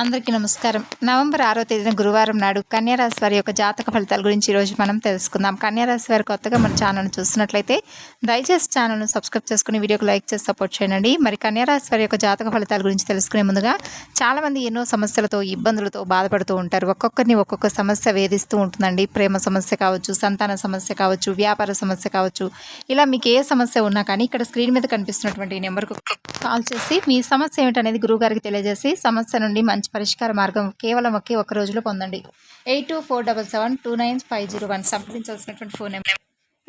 అందరికీ నమస్కారం. నవంబర్ ఆరో తేదీన గురువారం నాడు కన్యారాశి వారి యొక్క జాతక ఫలితాల గురించి ఈరోజు మనం తెలుసుకుందాం. కన్యారాశి వారి కొత్తగా మన ఛానల్ను చూస్తున్నట్లయితే దయచేసి ఛానల్ను సబ్స్క్రైబ్ చేసుకుని వీడియోకి లైక్ చేసి సపోర్ట్ చేయండి. మరి కన్యారాశి వారి యొక్క జాతక ఫలితాల గురించి తెలుసుకునే ముందుగా చాలామంది ఎన్నో సమస్యలతో ఇబ్బందులతో బాధపడుతూ ఉంటారు. ఒక్కొక్కరిని ఒక్కొక్క సమస్య వేధిస్తూ ఉంటుందండి. ప్రేమ సమస్య కావచ్చు సంతాన సమస్య కావచ్చు వ్యాపార సమస్య కావచ్చు. ఇలా మీకు ఏ సమస్య ఉన్నా కానీ ఇక్కడ స్క్రీన్ మీద కనిపిస్తున్నటువంటి ఈ నెంబర్కు కాల్ చేసి మీ సమస్య ఏమిటనేది గురువుగారికి తెలియజేసి సమస్య నుండి మంచి పరిష్కార మార్గం కేవలం ఒకే ఒక రోజులో పొందండి. Eight two four double seven two nine five zero one సంప్రదించాల్సినటువంటి phone number.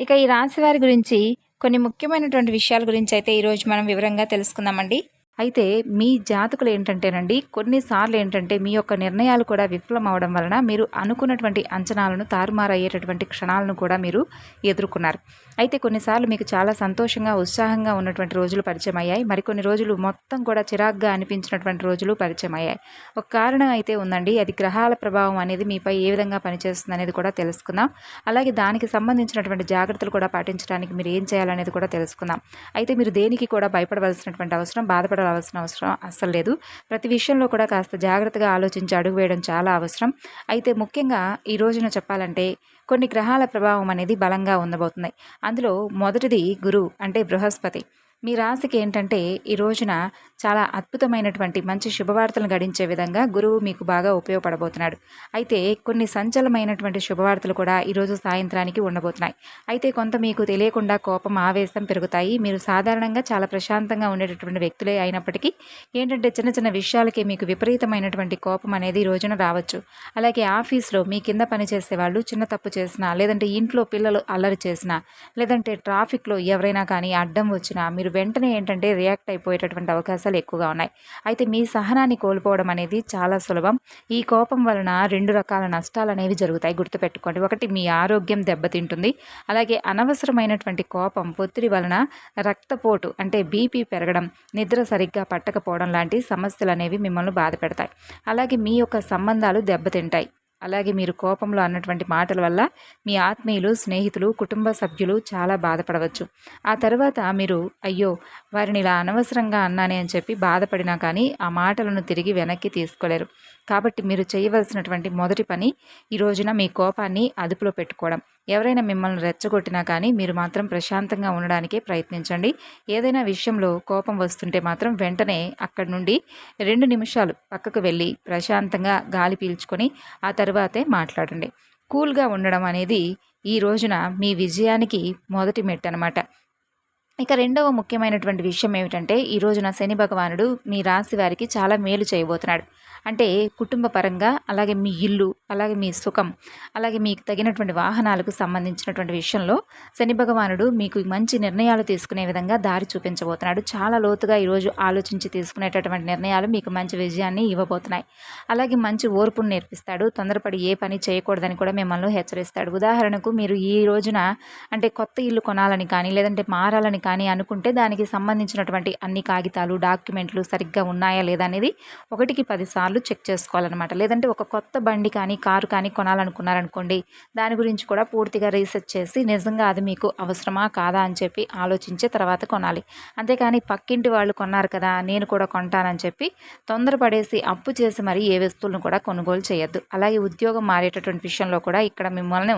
ఇక ఈ రాశి వారి గురించి కొన్ని ముఖ్యమైనటువంటి విషయాల గురించి అయితే ఈరోజు మనం వివరంగా తెలుసుకుందామండి. అయితే మీ జాతకులు ఏంటంటేనండి కొన్నిసార్లు ఏంటంటే మీ యొక్క నిర్ణయాలు కూడా విఫలం అవడం వలన మీరు అనుకున్నటువంటి అంచనాలను తారుమారయ్యేటటువంటి క్షణాలను కూడా మీరు ఎదుర్కొన్నారు. అయితే కొన్నిసార్లు మీకు చాలా సంతోషంగా ఉత్సాహంగా ఉన్నటువంటి రోజులు పరిచయం అయ్యాయి. మరికొన్ని రోజులు మొత్తం కూడా చిరాగ్గా అనిపించినటువంటి రోజులు పరిచయం అయ్యాయి. ఒక కారణం అయితే ఉందండి. అది గ్రహాల ప్రభావం అనేది మీపై ఏ విధంగా పనిచేస్తుంది అనేది కూడా తెలుసుకుందాం. అలాగే దానికి సంబంధించినటువంటి జాగ్రత్తలు కూడా పాటించడానికి మీరు ఏం చేయాలనేది కూడా తెలుసుకుందాం. అయితే మీరు దేనికి కూడా భయపడవలసినటువంటి అవసరం బాధపడవలసిన అవసరం అస్సలు లేదు. ప్రతి విషయంలో కూడా కాస్త జాగ్రత్తగా ఆలోచించి అడుగు వేయడం చాలా అవసరం. అయితే ముఖ్యంగా ఈ రోజున చెప్పాలంటే కొన్ని గ్రహాల ప్రభావం అనేది బలంగా ఉండబోతున్నాయి. అందులో మొదటిది గురు అంటే బృహస్పతి. మీ రాశికి ఏంటంటే ఈ రోజున చాలా అద్భుతమైనటువంటి మంచి శుభవార్తలను గడించే విధంగా గురువు మీకు బాగా ఉపయోగపడబోతున్నాడు. అయితే కొన్ని సంచలమైనటువంటి శుభవార్తలు కూడా ఈరోజు సాయంత్రానికి ఉండబోతున్నాయి. అయితే కొంత మీకు తెలియకుండా కోపం ఆవేశం పెరుగుతాయి. మీరు సాధారణంగా చాలా ప్రశాంతంగా ఉండేటటువంటి వ్యక్తులే అయినప్పటికీ ఏంటంటే చిన్న చిన్న విషయాలకి మీకు విపరీతమైనటువంటి కోపం అనేది ఈ రోజున రావచ్చు. అలాగే ఆఫీస్లో మీ కింద పనిచేసే వాళ్ళు చిన్న తప్పు చేసినా లేదంటే ఇంట్లో పిల్లలు అల్లరి చేసినా లేదంటే ట్రాఫిక్లో ఎవరైనా కానీ అడ్డం వచ్చినా మీరు వెంటనే ఏంటంటే రియాక్ట్ అయిపోయేటటువంటి అవకాశాలు ఎక్కువగా ఉన్నాయి. అయితే మీ సహనాన్ని కోల్పోవడం అనేది చాలా సులభం. ఈ కోపం వలన రెండు రకాల నష్టాలు అనేవి జరుగుతాయి గుర్తుపెట్టుకోండి. ఒకటి మీ ఆరోగ్యం దెబ్బతింటుంది. అలాగే అనవసరమైనటువంటి కోపం ఒత్తిడి వలన రక్తపోటు అంటే బీపీ పెరగడం నిద్ర సరిగ్గా పట్టకపోవడం లాంటి సమస్యలు అనేవి మిమ్మల్ని బాధ పెడతాయి. అలాగే మీ యొక్క సంబంధాలు దెబ్బతింటాయి. అలాగే మీరు కోపంలో అన్నటువంటి మాటల వల్ల మీ ఆత్మీయులు స్నేహితులు కుటుంబ సభ్యులు చాలా బాధపడవచ్చు. ఆ తర్వాత మీరు అయ్యో వారిని ఇలా అనవసరంగా అన్నానే అని చెప్పి బాధపడినా కానీ ఆ మాటలను తిరిగి వెనక్కి తీసుకోలేరు. కాబట్టి మీరు చేయవలసినటువంటి మొదటి పని ఈ రోజున మీ కోపాన్ని అదుపులో పెట్టుకోవడం. ఎవరైనా మిమ్మల్ని రెచ్చగొట్టినా కానీ మీరు మాత్రం ప్రశాంతంగా ఉండడానికే ప్రయత్నించండి. ఏదైనా విషయంలో కోపం వస్తుంటే మాత్రం వెంటనే అక్కడి నుండి రెండు నిమిషాలు పక్కకు వెళ్ళి ప్రశాంతంగా గాలి పీల్చుకొని ఆ తర్వాతే మాట్లాడండి. కూల్గా ఉండడం అనేది ఈ రోజున మీ విజయానికి మొదటి మెట్టు అనమాట ఇక రెండవ ముఖ్యమైనటువంటి విషయం ఏమిటంటే ఈ రోజున శని భగవానుడు మీ రాశి వారికి చాలా మేలు చేయబోతున్నాడు. అంటే కుటుంబ పరంగా అలాగే మీ ఇల్లు అలాగే మీ సుఖం అలాగే మీకు తగినటువంటి వాహనాలకు సంబంధించినటువంటి విషయంలో శని భగవానుడు మీకు మంచి నిర్ణయాలు తీసుకునే విధంగా దారి చూపించబోతున్నాడు. చాలా లోతుగా ఈరోజు ఆలోచించి తీసుకునేటటువంటి నిర్ణయాలు మీకు మంచి విజయాన్ని ఇవ్వబోతున్నాయి. అలాగే మంచి ఓర్పును నేర్పిస్తాడు. తొందరపడి ఏ పని చేయకూడదని కూడా మిమ్మల్ని హెచ్చరిస్తాడు. ఉదాహరణకు మీరు ఈ రోజున అంటే కొత్త ఇల్లు కొనాలని కానీ లేదంటే మారాలని కానీ అనుకుంటే దానికి సంబంధించినటువంటి అన్ని కాగితాలు డాక్యుమెంట్లు సరిగ్గా ఉన్నాయా లేదా అనేది ఒకటికి పదిసార్లు చెక్ చేసుకోవాలన్నమాట. లేదంటే ఒక కొత్త బండి కానీ కారు కానీ కొనాలనుకున్నారనుకోండి దాని గురించి కూడా పూర్తిగా రీసెర్చ్ చేసి నిజంగా అది మీకు అవసరమా కాదా అని చెప్పి ఆలోచించే తర్వాత కొనాలి. అంతేకాని పక్కింటి వాళ్ళు కొన్నారు కదా నేను కూడా కొంటానని చెప్పి తొందరపడేసి అప్పు చేసి మరి ఏ వస్తువులను కూడా కొనుగోలు చేయొద్దు. అలాగే ఉద్యోగం మారేటటువంటి విషయంలో కూడా ఇక్కడ మిమ్మల్ని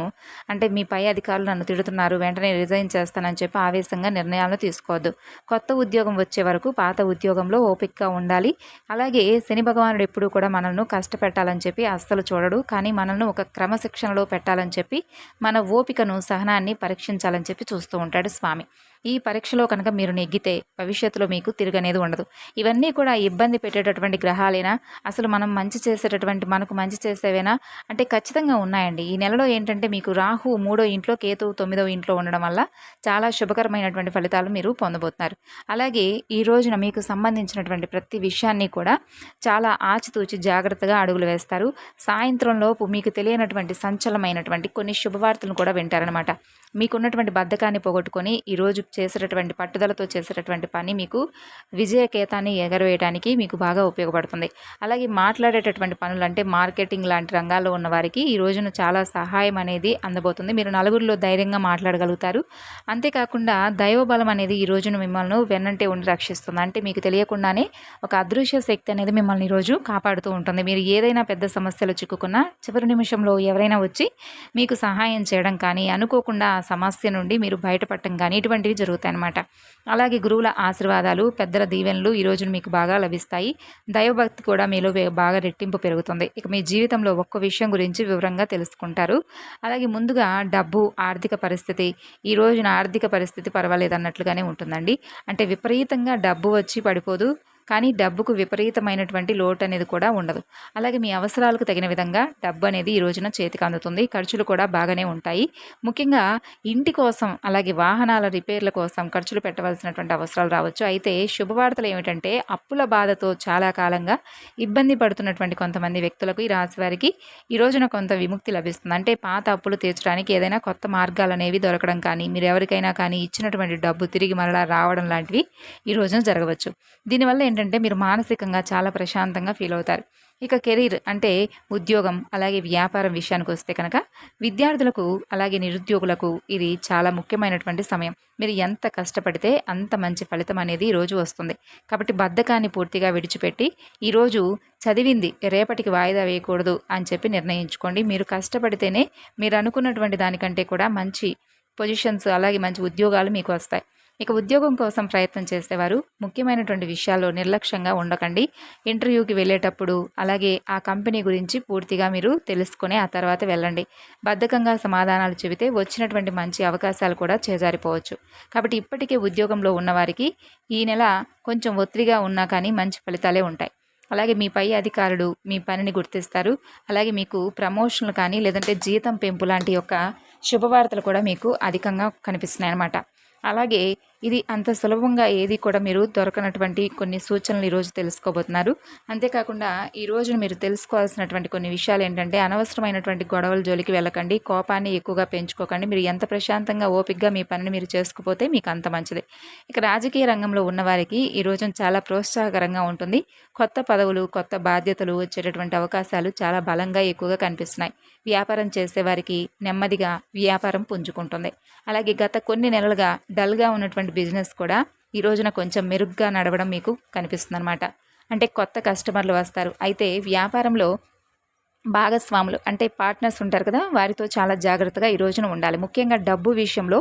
అంటే మీ పై అధికారులు నన్ను తిడుతున్నారు వెంటనే రిజైన్ చేస్తానని చెప్పి ఆవేశంగా నిర్ణయం నిర్ణయాలను తీసుకోవద్దు. కొత్త ఉద్యోగం వచ్చే వరకు పాత ఉద్యోగంలో ఓపికగా ఉండాలి. అలాగే శని భగవానుడు ఎప్పుడూ కూడా మనల్ని కష్టపెట్టాలని చెప్పి అస్సలు చూడడు. కానీ మనల్ని ఒక క్రమశిక్షణలో పెట్టాలని చెప్పి మన ఓపికను సహనాన్ని పరీక్షించాలని చెప్పి చూస్తూ ఉంటాడు స్వామి. ఈ పరీక్షలో కనుక మీరు నెగ్గితే భవిష్యత్తులో మీకు తిరగనేది ఉండదు. ఇవన్నీ కూడా ఇబ్బంది పెట్టేటటువంటి గ్రహాలేనా? అసలు మనం మంచి చేసేటటువంటి మనకు మంచి చేసేవేనా? అంటే ఖచ్చితంగా ఉన్నాయండి. ఈ నెలలో ఏంటంటే మీకు రాహు మూడో ఇంట్లో కేతు తొమ్మిదో ఇంట్లో ఉండడం వల్ల చాలా శుభకరమైనటువంటి ఫలితాలు మీరు పొందబోతున్నారు. అలాగే ఈ రోజున మీకు సంబంధించినటువంటి ప్రతి విషయాన్ని కూడా చాలా ఆచితూచి జాగ్రత్తగా అడుగులు వేస్తారు. సాయంత్రంలోపు మీకు తెలియనటువంటి సంచలమైనటువంటి కొన్ని శుభవార్తలను కూడా వింటారనమాట మీకున్నటువంటి బద్ధకాన్ని పోగొట్టుకొని ఈరోజు చేసేటటువంటి పట్టుదలతో చేసేటటువంటి పని మీకు విజయకేతాన్ని ఎగరవేయడానికి మీకు బాగా ఉపయోగపడుతుంది. అలాగే మాట్లాడేటటువంటి పనులు అంటే మార్కెటింగ్ లాంటి రంగాల్లో ఉన్న వారికి ఈ రోజున చాలా సహాయం అనేది అందబోతుంది. మీరు నలుగురిలో ధైర్యంగా మాట్లాడగలుగుతారు. అంతేకాకుండా దైవబలం అనేది ఈ రోజున మిమ్మల్ని వెన్నంటే ఉండి రక్షిస్తుంది. అంటే మీకు తెలియకుండానే ఒక అదృశ్య శక్తి అనేది మిమ్మల్ని ఈరోజు కాపాడుతూ ఉంటుంది. మీరు ఏదైనా పెద్ద సమస్యలు చిక్కుకున్నా చివరి నిమిషంలో ఎవరైనా వచ్చి మీకు సహాయం చేయడం కానీ అనుకోకుండా ఆ సమస్య నుండి మీరు బయటపడటం కానీ ఇటువంటివి జరుగుతాయి అన్నమాట అలాగే గురువుల ఆశీర్వాదాలు పెద్దల దీవెనలు ఈ మీకు బాగా లభిస్తాయి. దైవభక్తి కూడా మీలో బాగా రెట్టింపు పెరుగుతుంది. ఇక మీ జీవితంలో ఒక్క విషయం గురించి వివరంగా తెలుసుకుంటారు. అలాగే ముందుగా డబ్బు ఆర్థిక పరిస్థితి ఈ రోజున ఆర్థిక పరిస్థితి పర్వాలేదు అన్నట్లుగానే ఉంటుందండి. అంటే విపరీతంగా డబ్బు వచ్చి పడిపోదు. కానీ డబ్బుకు విపరీతమైనటువంటి లోటు అనేది కూడా ఉండదు. అలాగే మీ అవసరాలకు తగిన విధంగా డబ్బు అనేది ఈ రోజున చేతికి అందుతుంది. ఖర్చులు కూడా బాగానే ఉంటాయి. ముఖ్యంగా ఇంటి కోసం అలాగే వాహనాల రిపేర్ల కోసం ఖర్చులు పెట్టవలసినటువంటి అవసరాలు రావచ్చు. అయితే శుభవార్తలు ఏమిటంటే అప్పుల బాధతో చాలా కాలంగా ఇబ్బంది పడుతున్నటువంటి కొంతమంది వ్యక్తులకు ఈ రాశి వారికి ఈ రోజున కొంత విముక్తి లభిస్తుంది. అంటే పాత అప్పులు తీర్చడానికి ఏదైనా కొత్త మార్గాలు అనేవి దొరకడం కానీ మీరు ఎవరికైనా కానీ ఇచ్చినటువంటి డబ్బు తిరిగి మరలా రావడం లాంటివి ఈ రోజున జరగవచ్చు. దీనివల్ల ఏంటంటే మీరు మానసికంగా చాలా ప్రశాంతంగా ఫీల్ అవుతారు. ఇక కెరీర్ అంటే ఉద్యోగం అలాగే వ్యాపారం విషయానికి వస్తే కనుక విద్యార్థులకు అలాగే నిరుద్యోగులకు ఇది చాలా ముఖ్యమైనటువంటి సమయం. మీరు ఎంత కష్టపడితే అంత మంచి ఫలితం అనేది ఈరోజు వస్తుంది. కాబట్టి బద్ధకాన్ని పూర్తిగా విడిచిపెట్టి ఈరోజు చదివింది రేపటికి వాయిదా వేయకూడదు అని చెప్పి నిర్ణయించుకోండి. మీరు కష్టపడితేనే మీరు అనుకున్నటువంటి దానికంటే కూడా మంచి పొజిషన్స్ అలాగే మంచి ఉద్యోగాలు మీకు వస్తాయి. ఇక ఉద్యోగం కోసం ప్రయత్నం చేసేవారు. ముఖ్యమైనటువంటి విషయాల్లో నిర్లక్ష్యంగా ఉండకండి. ఇంటర్వ్యూకి వెళ్ళేటప్పుడు అలాగే ఆ కంపెనీ గురించి పూర్తిగా మీరు తెలుసుకుని ఆ తర్వాత వెళ్ళండి. బద్ధకంగా సమాధానాలు చెబితే వచ్చినటువంటి మంచి అవకాశాలు కూడా చేజారిపోవచ్చు. కాబట్టి ఇప్పటికే ఉద్యోగంలో ఉన్నవారికి ఈ నెల కొంచెం ఒత్తిడిగా ఉన్నా కానీ మంచి ఫలితాలే ఉంటాయి. అలాగే మీ పై అధికారులు మీ పనిని గుర్తిస్తారు. అలాగే మీకు ప్రమోషన్లు కానీ లేదంటే జీతం పెంపు లాంటి యొక్క శుభవార్తలు కూడా మీకు అధికంగా కనిపిస్తున్నాయి అన్నమాట అలాగే ఇది అంత సులభంగా ఏది కూడా మీరు దొరకనటువంటి కొన్ని సూచనలు ఈరోజు తెలుసుకోబోతున్నారు. అంతేకాకుండా ఈ మీరు తెలుసుకోవాల్సినటువంటి కొన్ని విషయాలు ఏంటంటే అనవసరమైనటువంటి గొడవల జోలికి వెళ్ళకండి కోపాన్ని ఎక్కువగా పెంచుకోకండి మీరు ఎంత ప్రశాంతంగా ఓపికగా మీ పనిని మీరు చేసుకుపోతే మీకు అంత మంచిది. ఇక రాజకీయ రంగంలో ఉన్నవారికి ఈ రోజు చాలా ప్రోత్సాహకరంగా ఉంటుంది. కొత్త పదవులు కొత్త బాధ్యతలు వచ్చేటటువంటి అవకాశాలు చాలా బలంగా ఎక్కువగా కనిపిస్తున్నాయి. వ్యాపారం చేసేవారికి నెమ్మదిగా వ్యాపారం పుంజుకుంటుంది. అలాగే గత కొన్ని నెలలుగా డల్గా ఉన్నటువంటి బిజినెస్ కూడా ఈ రోజున కొంచెం మెరుగ్గా నడవడం మీకు కనిపిస్తుంది అనమాట అంటే కొత్త కస్టమర్లు వస్తారు. అయితే వ్యాపారంలో భాగస్వాములు అంటే పార్ట్నర్స్ ఉంటారు కదా వారితో చాలా జాగ్రత్తగా ఈ రోజున ఉండాలి. ముఖ్యంగా డబ్బు విషయంలో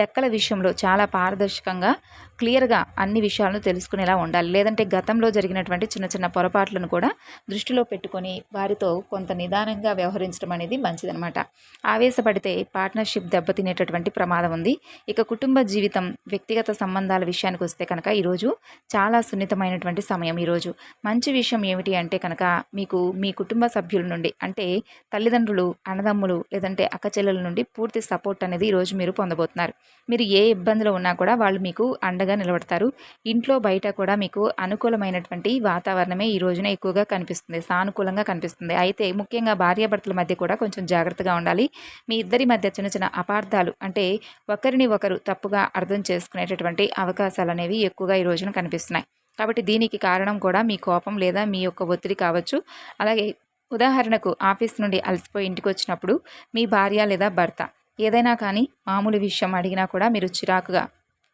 లెక్కల విషయంలో చాలా పారదర్శకంగా క్లియర్గా అన్ని విషయాలను తెలుసుకునేలా ఉండాలి. లేదంటే గతంలో జరిగినటువంటి చిన్న చిన్న పొరపాట్లను కూడా దృష్టిలో పెట్టుకొని వారితో కొంత నిదానంగా వ్యవహరించడం అనేది మంచిదనమాట ఆవేశపడితే పార్ట్నర్షిప్ దెబ్బతినేటటువంటి ప్రమాదం ఉంది. ఇక కుటుంబ జీవితం వ్యక్తిగత సంబంధాల విషయానికి వస్తే కనుక ఈరోజు చాలా సున్నితమైనటువంటి సమయం ఈరోజు మంచి విషయం ఏమిటి అంటే కనుక మీకు మీ కుటుంబ సభ్యుల నుండి అంటే తల్లిదండ్రులు అన్నదమ్ములు లేదంటే అక్కచెల్లెల నుండి పూర్తి సపోర్ట్ అనేది ఈరోజు మీరు పొందబోతున్నారు. మీరు ఏ ఇబ్బందులు ఉన్నా కూడా వాళ్ళు మీకు అండగా నిలబడతారు. ఇంట్లో బయట కూడా మీకు అనుకూలమైనటువంటి వాతావరణమే ఈ రోజున ఎక్కువగా కనిపిస్తుంది. సానుకూలంగా కనిపిస్తుంది. అయితే ముఖ్యంగా భార్యాభర్తల మధ్య కూడా కొంచెం జాగ్రత్తగా ఉండాలి. మీ ఇద్దరి మధ్య చిన్న చిన్న అపార్థాలు అంటే ఒకరిని ఒకరు తప్పుగా అర్థం చేసుకునేటటువంటి అవకాశాలు అనేవి ఎక్కువగా ఈ రోజున కనిపిస్తున్నాయి. కాబట్టి దీనికి కారణం కూడా మీ కోపం లేదా మీ యొక్క ఒత్తిడి కావచ్చు. అలాగే ఉదాహరణకు ఆఫీస్ నుండి అలసిపోయి ఇంటికి వచ్చినప్పుడు మీ భార్య లేదా భర్త ఏదైనా కానీ మామూలు విషయం అడిగినా కూడా మీరు చిరాకుగా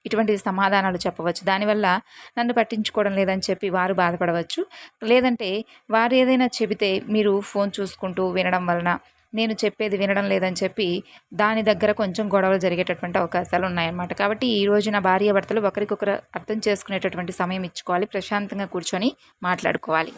ఇటువంటి సమాధానాలు చెప్పవచ్చు. దానివల్ల నన్ను పట్టించుకోవడం లేదని చెప్పి వారు బాధపడవచ్చు. లేదంటే వారు ఏదైనా చెబితే మీరు ఫోన్ చూసుకుంటూ వినడం వలన నేను చెప్పేది వినడం లేదని చెప్పి దాని దగ్గర కొంచెం గొడవలు జరిగేటటువంటి అవకాశాలు ఉన్నాయన్నమాట. కాబట్టి ఈ రోజున భార్యాభర్తలు ఒకరికొకరు అర్థం చేసుకునేటటువంటి సమయం ఇచ్చుకోవాలి. ప్రశాంతంగా కూర్చొని మాట్లాడుకోవాలి.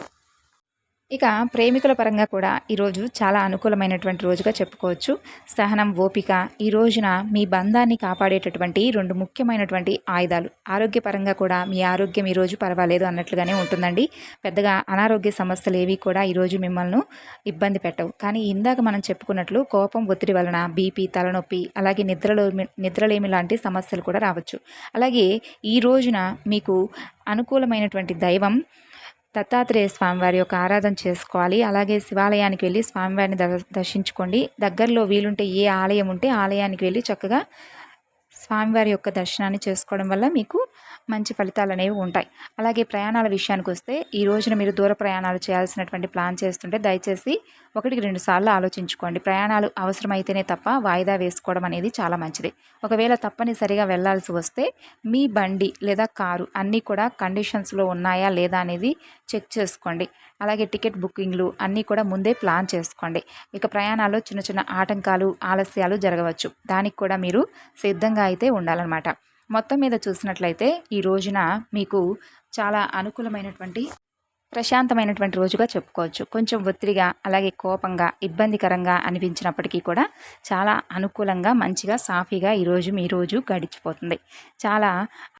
ఇక ప్రేమికుల పరంగా కూడా ఈరోజు చాలా అనుకూలమైనటువంటి రోజుగా చెప్పుకోవచ్చు. సహనం ఓపిక ఈ రోజున మీ బంధాన్ని కాపాడేటటువంటి రెండు ముఖ్యమైనటువంటి ఆయుధాలు. ఆరోగ్యపరంగా కూడా మీ ఆరోగ్యం ఈరోజు పర్వాలేదు అన్నట్లుగానే ఉంటుందండి. పెద్దగా అనారోగ్య సమస్యలు ఏవి కూడా ఈరోజు మిమ్మల్ని ఇబ్బంది పెట్టవు. కానీ ఇందాక మనం చెప్పుకున్నట్లు కోపం ఒత్తిడి వలన బీపీ తలనొప్పి అలాగే నిద్రలో నిద్రలేమి లాంటి సమస్యలు కూడా రావచ్చు. అలాగే ఈ రోజున మీకు అనుకూలమైనటువంటి దైవం దత్తాత్రేయ స్వామివారి యొక్క ఆరాధన చేసుకోవాలి. అలాగే శివాలయానికి వెళ్ళి స్వామివారిని దర్శించుకోండి. దగ్గరలో వీలుంటే ఏ ఆలయం ఉంటే ఆలయానికి వెళ్ళి చక్కగా స్వామివారి యొక్క దర్శనాన్ని చేసుకోవడం వల్ల మీకు మంచి ఫలితాలు అనేవి ఉంటాయి. అలాగే ప్రయాణాల విషయానికి వస్తే ఈ రోజున మీరు దూర ప్రయాణాలు చేయాల్సినటువంటి ప్లాన్ చేస్తుంటే దయచేసి ఒకటికి రెండు సార్లు ఆలోచించుకోండి. ప్రయాణాలు అవసరమైతేనే తప్ప వాయిదా వేసుకోవడం అనేది చాలా మంచిది. ఒకవేళ తప్పనిసరిగా వెళ్ళాల్సి వస్తే మీ బండి లేదా కారు అన్నీ కూడా కండిషన్స్లో ఉన్నాయా లేదా అనేది చెక్ చేసుకోండి. అలాగే టికెట్ బుకింగ్లు అన్నీ కూడా ముందే ప్లాన్ చేసుకోండి. ఇక ప్రయాణాల్లో చిన్న చిన్న ఆటంకాలు ఆలస్యాలు జరగవచ్చు. దానికి కూడా మీరు సిద్ధంగా అయితే ఉండాలన్నమాట. మొత్తం మీద చూసినట్లయితే ఈ రోజున మీకు చాలా అనుకూలమైనటువంటి ప్రశాంతమైనటువంటి రోజుగా చెప్పుకోవచ్చు. కొంచెం ఒత్తిడిగా అలాగే కోపంగా ఇబ్బందికరంగా అనిపించినప్పటికీ కూడా చాలా అనుకూలంగా మంచిగా సాఫీగా ఈరోజు మీ రోజు గడిచిపోతుంది. చాలా